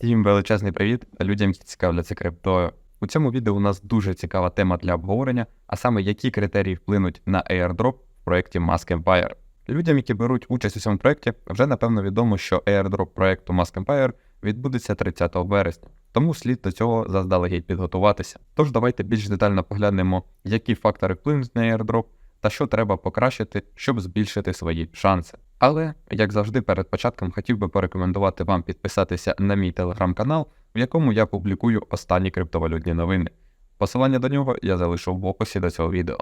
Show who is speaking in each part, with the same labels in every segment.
Speaker 1: Всім величезний привіт людям, які цікавляться криптою. У цьому відео у нас дуже цікава тема для обговорення, а саме які критерії вплинуть на airdrop в проєкті Mask Empire. Людям, які беруть участь у цьому проєкті, вже напевно відомо, що airdrop проєкту Mask Empire відбудеться 30 вересня, тому слід до цього заздалегідь підготуватися. Тож давайте більш детально поглянемо, які фактори вплинуть на airdrop та що треба покращити, щоб збільшити свої шанси. Але, як завжди, перед початком хотів би порекомендувати вам підписатися на мій телеграм-канал, в якому я публікую останні криптовалютні новини. Посилання до нього я залишу в описі до цього відео.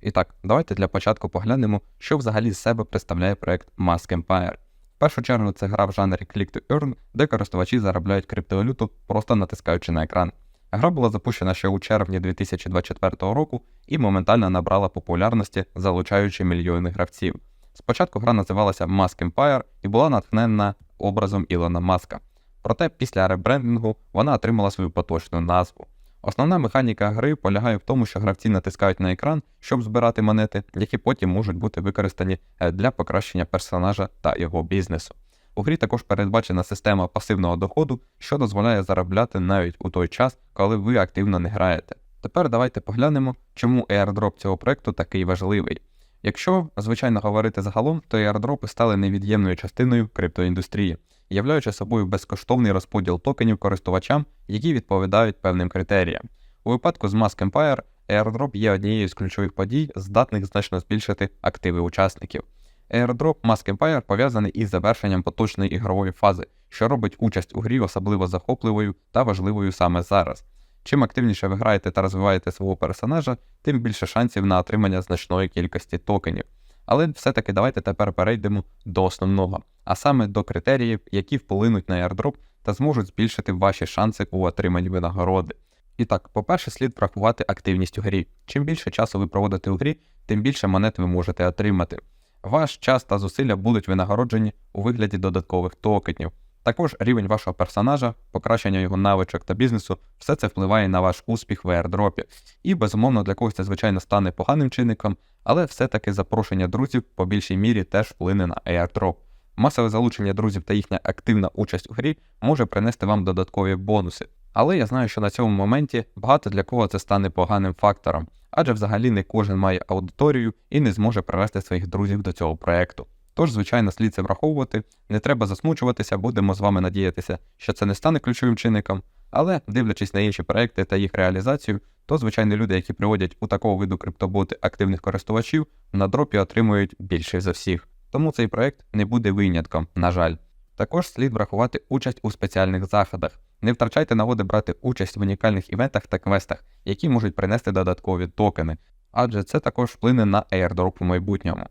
Speaker 1: І так, давайте для початку поглянемо, що взагалі з себе представляє проект Mask Empire. В першу чергу це гра в жанрі Click to Earn, де користувачі заробляють криптовалюту, просто натискаючи на екран. Гра була запущена ще у червні 2024 року і моментально набрала популярності, залучаючи мільйони гравців. Спочатку гра називалася Mask Empire і була натхнена образом Ілона Маска. Проте після ребрендингу вона отримала свою поточну назву. Основна механіка гри полягає в тому, що гравці натискають на екран, щоб збирати монети, які потім можуть бути використані е, для покращення персонажа та його бізнесу. У грі також передбачена система пасивного доходу, що дозволяє заробляти навіть у той час, коли ви активно не граєте. Тепер давайте поглянемо, чому airdrop цього проекту такий важливий. Якщо, звичайно, говорити загалом, то airdropи стали невід'ємною частиною криптоіндустрії, являючи собою безкоштовний розподіл токенів користувачам, які відповідають певним критеріям. У випадку з Mask Empire airdrop є однією з ключових подій, здатних значно збільшити активи учасників. Airdrop Mask Empire пов'язаний із завершенням поточної ігрової фази, що робить участь у грі особливо захопливою та важливою саме зараз. Чим активніше ви граєте та розвиваєте свого персонажа, тим більше шансів на отримання значної кількості токенів. Але все-таки давайте тепер перейдемо до основного, а саме до критеріїв, які вплинуть на airdrop та зможуть збільшити ваші шанси у отриманні винагороди. І так, по-перше, слід врахувати активність у грі. Чим більше часу ви проводите у грі, тим більше монет ви можете отримати. Ваш час та зусилля будуть винагороджені у вигляді додаткових токенів. Також рівень вашого персонажа, покращення його навичок та бізнесу, все це впливає на ваш успіх в airdropі. І безумовно для когось це звичайно стане поганим чинником, але все-таки запрошення друзів по більшій мірі теж вплине на airdrop. Масове залучення друзів та їхня активна участь у грі може принести вам додаткові бонуси. Але я знаю, що на цьому моменті багато для кого це стане поганим фактором, адже взагалі не кожен має аудиторію і не зможе привести своїх друзів до цього проекту. Тож, звичайно, слід це враховувати, не треба засмучуватися, будемо з вами надіятися, що це не стане ключовим чинником. Але дивлячись на інші проекти та їх реалізацію, то звичайно люди, які приводять у такого виду криптоботи активних користувачів, на дропі отримують більше за всіх. Тому цей проект не буде винятком, на жаль. Також слід врахувати участь у спеціальних заходах. Не втрачайте нагоди брати участь в унікальних івентах та квестах, які можуть принести додаткові токени, адже це також вплине на airdrop у майбутньому.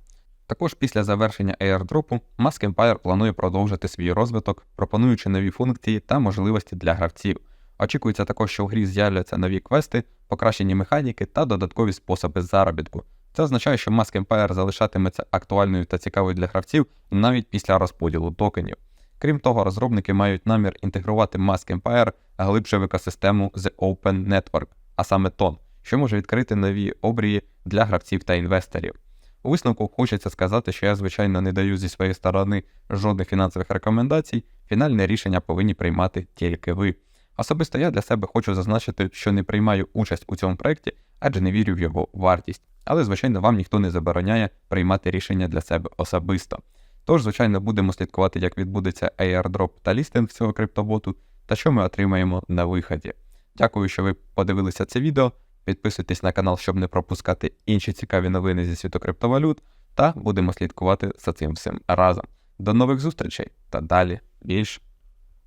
Speaker 1: Також після завершення airdropу Mask Empire планує продовжити свій розвиток, пропонуючи нові функції та можливості для гравців. Очікується також, що в грі з'являться нові квести, покращені механіки та додаткові способи заробітку. Це означає, що Mask Empire залишатиметься актуальною та цікавою для гравців навіть після розподілу токенів. Крім того, розробники мають намір інтегрувати Mask Empire глибше в екосистему The Open Network, а саме TON, що може відкрити нові обрії для гравців та інвесторів. У висновку хочеться сказати, що я, звичайно, не даю зі своєї сторони жодних фінансових рекомендацій, фінальне рішення повинні приймати тільки ви. Особисто я для себе хочу зазначити, що не приймаю участь у цьому проєкті, адже не вірю в його вартість. Але, звичайно, вам ніхто не забороняє приймати рішення для себе особисто. Тож, звичайно, будемо слідкувати, як відбудеться airdrop та лістинг цього криптоботу, та що ми отримаємо на виході. Дякую, що ви подивилися це відео. Підписуйтесь на канал, щоб не пропускати інші цікаві новини зі світу криптовалют, та будемо слідкувати за цим всім разом. До нових зустрічей та далі більш